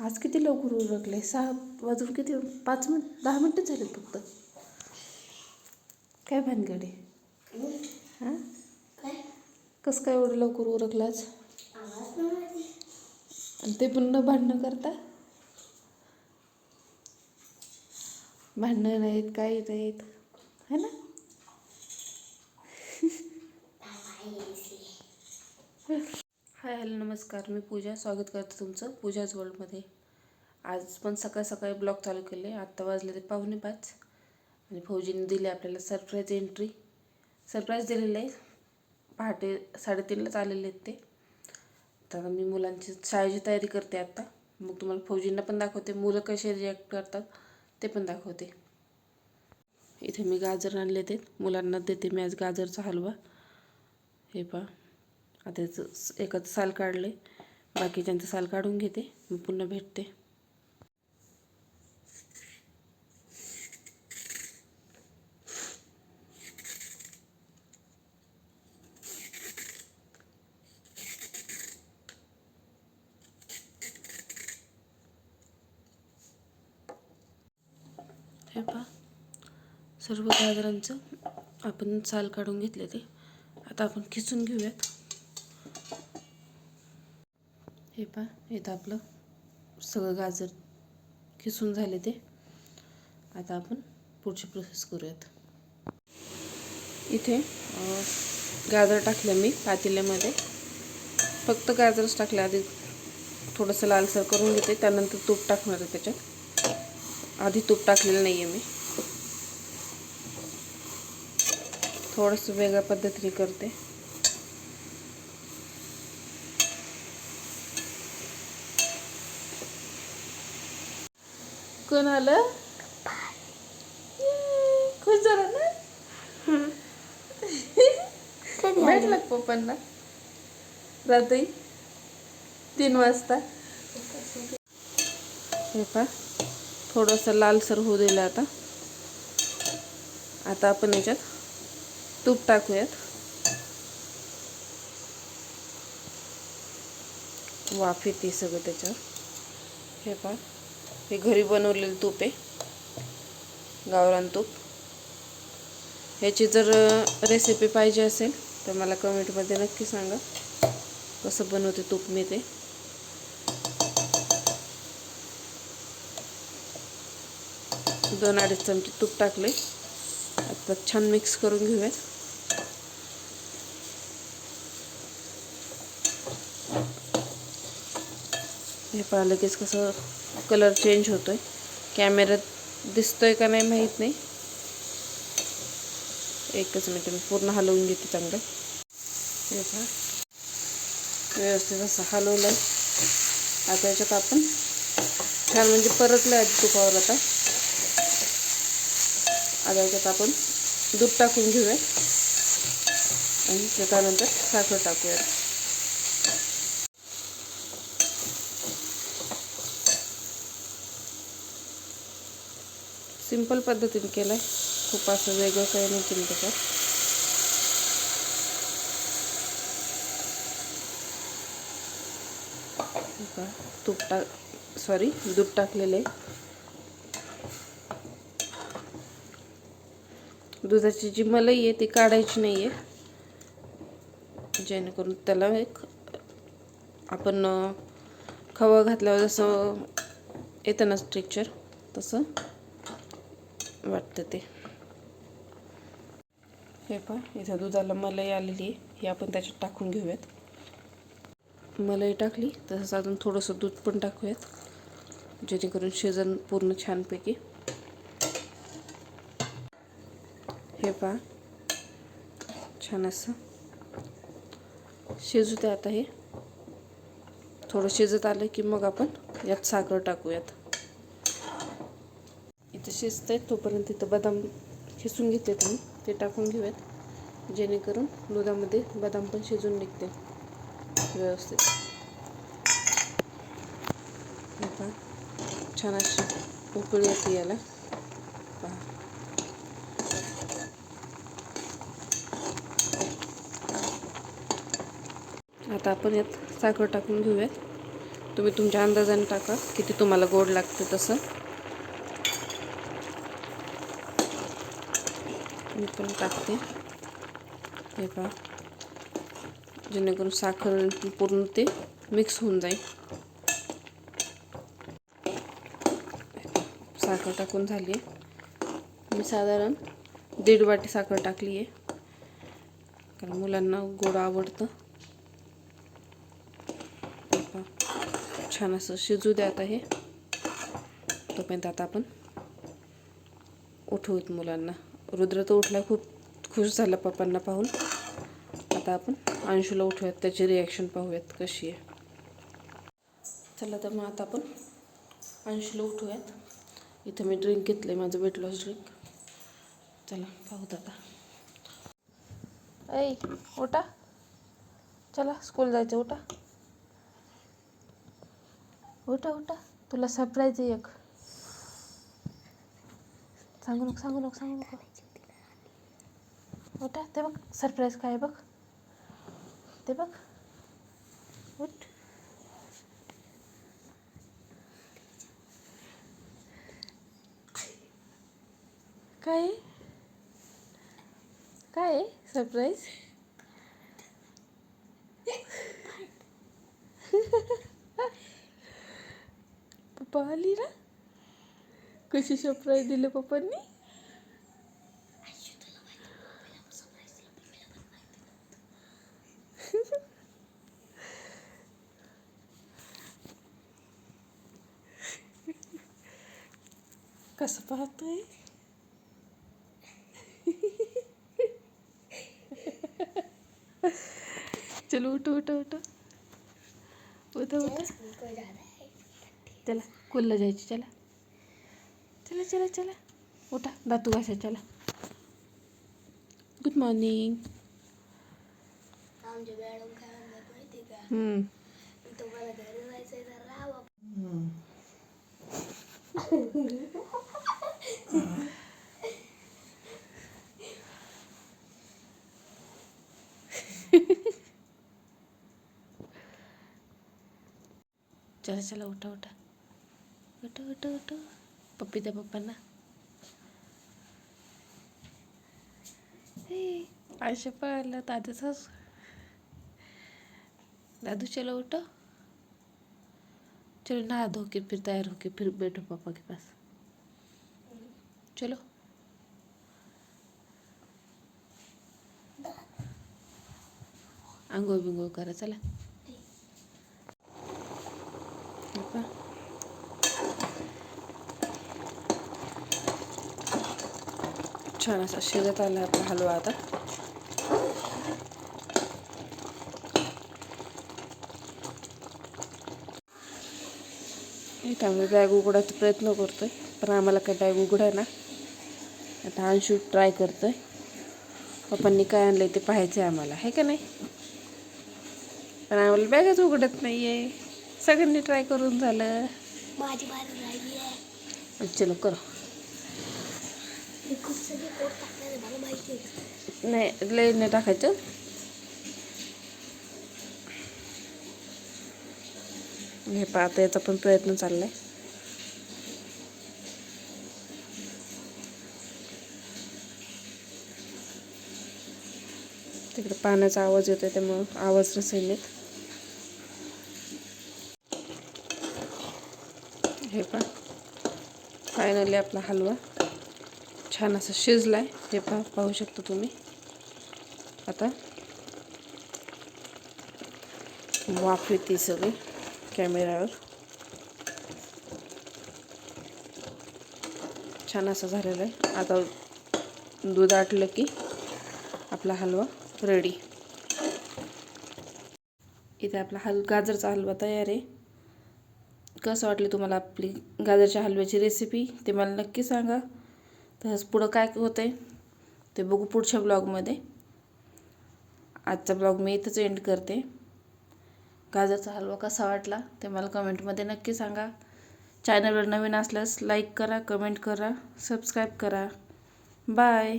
आज किती लवकर उरकले सहा वाजून किती? पाच मिनिट दहा मिनटं झाले फक्त. काय भानगडे? हां? काय कसं काय एवढं लवकर उरकलाच आज? आणि ते पण न भांडणं करता? भांडणं नाहीत काही नाहीत. है ना? हाय हॅलो नमस्कार. मी पूजा. स्वागत करते तुमचं पूजाज वर्ल्डमध्ये आज पण सकाळ सकाळी ब्लॉग चालू केले. आत्ता वाजले ते पाहुणे पाच. आणि फौजीने दिले आपल्याला सरप्राईज एंट्री सरप्राईज दिलेलं आहे. पहाटे साडेतीनलाच आलेले आहेत ते. तर मी मुलांची शाळेची तयारी करते आत्ता मग तुम्हाला फौजींना पण दाखवते. मुलं कसे रिॲक्ट करतात ते पण दाखवते. इथे मी गाजर आणले ते मुलांना देते मी आज गाजरचा हलवा. हे पहा. आता याचं स- साल काढले. बाकीच्यांचं साल काढून घेते. मग पुन्हा भेटते. हे पहा. सर्व गाजरांचं आपण साल काढून घेतले ते. आता आपण खिसून घेऊयात. हे पहा इथं आपलं सगळं गाजर किसून झाले ते. आता आपण पुढची प्रोसेस करूयात. इथे गाजर टाकलं मी पातेल्यामध्ये. फक्त गाजरच टाकले आधी थोडंसं लालसर करून घेते त्यानंतर तूप टाकणार आहे त्याच्यात. आधी तूप टाकलेलं नाही आहे मी. थोडंसं वेगळ्या पद्धतीने करते. कोण आलं? खुश झाला ना? भेटला पप्पांना? रात्री? तीन वाजता? हे पा थोडंसं लालसर होऊ दिलं आता. आता आपण याच्यात तूप टाकूयात. वाफ येते सगळं त्याच्यावर. हे पहा. हे घरी बनवलेलं तूप आहे. गावरान तूप. ह्याची जर रेसिपी पाहिजे असेल तर मला कमेंटमध्ये नक्की सांगा. कसं बनवते तूप मी ते. दोन अडीच चमचे तूप टाकले. आता छान मिक्स करून घेऊयात. हे पहा लगेच कसं कलर चेंज होतोय. कॅमेऱ्यात दिसतोय का नाही माहीत नाही. एकच मिनिट मी पूर्ण हलवून घेते चांगलं. व्यवस्थित असं हलवलं आता याच्यात आपण छान म्हणजे परतलं आधी तुपावर आता. आता याच्यात आपण दूध टाकून घेऊया. आणि त्याच्यानंतर साखर टाकूया. सिंपल पद्धतीने केलं आहे खूप असं वेगळं काही नाही केलं त्याच्यात. हे तूप टाक सॉरी दूध टाकलेलं. आहे दुधाची जी मलई आहे ती काढायची नाही आहे जेणेकरून त्याला एक आपण खवा घातल्यावर जसं येतं ना स्ट्रेक्चर तसं. वाटतं ते. हे पहा इथं दुधाला मलाई आलेली आहे. ही आपण त्याच्यात टाकून घेऊयात. मलाई टाकली तसंच अजून थोडंसं दूध पण टाकूयात जेणेकरून शिजन पूर्ण छानपैकी. हे पहा छान असं शिजू ते आता हे. थोडं शिजत आलं की मग आपण यात साखर टाकूयात. शिजत आहेत तोपर्यंत इथं बदाम खिसून घेतलेत तुम्ही ते टाकून घेऊयात. जेणेकरून दुधामध्ये बदाम पण शिजून निघते. व्यवस्थित. पहा छान अशी उकळी येते याला. पहा. आता आपण यात साखर टाकून घेऊयात. तुम्ही तुमच्या अंदाजाने टाका किती तुम्हाला गोड लागते तसं. मी पण टाकते. हे पहा. जेणेकरून साखर पूर्ण ते मिक्स होऊन जाईल. साखर टाकून झाली मी साधारण दीड वाटी साखर टाकली आहे. कारण मुलांना गोड आवडतं. हे पहा. छान असं शिजू द्यात आहे तोपर्यंत आता आपण उठवूत मुलांना. रुद्र तर उठला खूप खुश झाला पप्पांना पाहून. आता आपण अंशूला उठूयात त्याची रिॲक्शन पाहूयात कशी आहे. चला तर मग आता आपण अंशूला उठूयात इथं मी ड्रिंक घेतलं आहे माझं वेट लॉस ड्रिंक चला पाहूत आता. ऐ उठा. चला स्कूल जायचं उठा. उठा उठा. तुला सरप्राईज आहे एक. सांगू नको सांगू नको सांगू नको. उठा ते बघ. सरप्राईज काय आहे बघ. ते बघ. उठ. काय? आहे? काय आहे? सरप्राईज पप्पा आली ना? कशी सरप्राईज दिलं पप्पांनी? कसं पाहतोय चलो उठो उठो उठो उठो उठो चला कुल्ला जायची चला चला चला चला उठा दातू घासा चला गुड मॉर्निंग का हम्म तुम्हाला घरी जायचंय तर राहा चला चला उठा उठा। उठा उठा उठा। पप्पी द्या पप्पांना. हे आयुष्य पळालं दादूच दादू चलो उठो. चलो नहा धो के फिर तैयार होके फिर बैठो पापा के पास. चलो आंघोळ बिंघोळ करा चला छान असा शिजत आला आपला हलवा आता इथं आम्ही बॅग उघडायचा प्रयत्न करतोय पण आम्हाला काय बॅग उघडाय ना आता अंशू ट्राय करतोय. पप्पांनी काय आणलंय ते पाहायचं आहे आम्हाला. आहे का नाही? पण आम्हाला बॅगच उघडत नाही आहे सगळ्यांनी ट्राय करून झालं. माझी आहे. चलो करो. आहे आहे. नाही लय नाही टाकायचं. हे पहा आता याचा पण प्रयत्न चाललाय. तिकडे पाण्याचा आवाज येतोय त्यामुळं आवाज रसायनेत हे पहा. फायनली आपला हलवा छान असं शिजलाय. हे पहा पाहू शकता तुम्ही. आता. वाफ येते सगळी कॅमेऱ्यावर. छान असं झालेलं आहे. आता दूध आटलं की आपला हलवा. रेडी. इथे आपला हल गाजरचा हलवा तयार आहे. कसं वाटली तुम्हाला आपली गाजरच्या हलव्याची रेसिपी ते मला नक्की सांगा. तसंच पुढं काय होतं आहे ते बघू पुढच्या ब्लॉगमध्ये आजचा ब्लॉग मी इथंच एंड करते. गाजरचा हलवा कसा वाटला ते मला कमेंटमध्ये नक्की सांगा. चॅनलवर नवीन असल्यास लाईक करा कमेंट करा सबस्क्राईब करा. बाय